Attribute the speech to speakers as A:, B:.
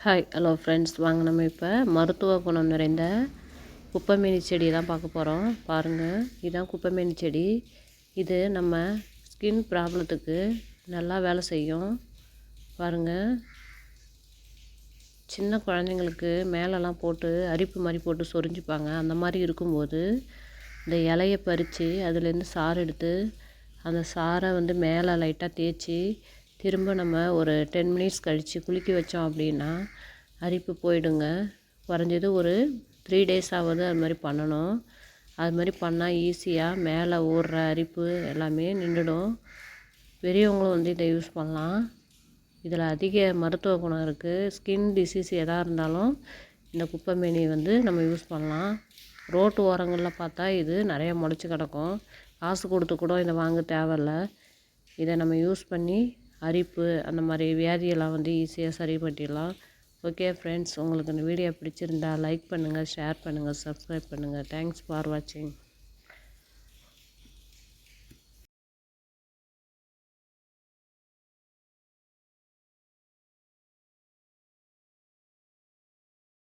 A: Hi hello friends வாங்க நம்ம இப்போ மருத்துவ குணம் நிறைந்த குப்பைமேனி செடி தான் பார்க்க போகிறோம் பாருங்கள் இதுதான் குப்பைமேனி செடி. இது நம்ம ஸ்கின் ப்ராப்ளத்துக்கு நல்லா வேலை செய்யும். பாருங்கள் சின்ன குழந்தைங்களுக்கு மேலெல்லாம் போட்டு அரிப்பு மாதிரி போட்டு சொரிஞ்சுப்பாங்க. அந்த மாதிரி இருக்கும்போது இந்த இலையை பறித்து அதுலேருந்து சாறு எடுத்து அந்த சாரை வந்து மேலே லைட்டாக தேய்ச்சி திரும்ப நம்ம ஒரு டென் மினிட்ஸ் கழித்து குளிக்க வச்சோம் அப்படின்னா அரிப்பு போயிடுங்க. குறைஞ்சது ஒரு த்ரீ டேஸ் ஆகுது அது மாதிரி பண்ணணும். அது மாதிரி பண்ணால் ஈஸியாக மேலே ஊறுற அரிப்பு எல்லாமே நின்றுடும். பெரியவங்களும் வந்து இதை யூஸ் பண்ணலாம். இதில் அதிக மருத்துவ குணம் இருக்குது ஸ்கின் டிசீஸ் எதாக இருந்தாலும் இந்த குப்பைமேனி வந்து நம்ம யூஸ் பண்ணலாம். ரோட்டு ஓரங்களில் பார்த்தா இது நிறைய முளைச்சி கிடக்கும். காசு கொடுத்து கூட இதை வாங்க தேவையில்ல. இதை நம்ம யூஸ் பண்ணி அரிப்பு அந்த மாதிரி வியாதியெல்லாம் வந்து ஈஸியாக சரி பண்ணிடலாம் ஓகே ஃப்ரெண்ட்ஸ் உங்களுக்கு இந்த வீடியோ பிடிச்சிருந்தா லைக் பண்ணுங்கள் ஷேர் பண்ணுங்கள் சப்ஸ்கிரைப் பண்ணுங்கள் தேங்க்ஸ் ஃபார் வாட்சிங்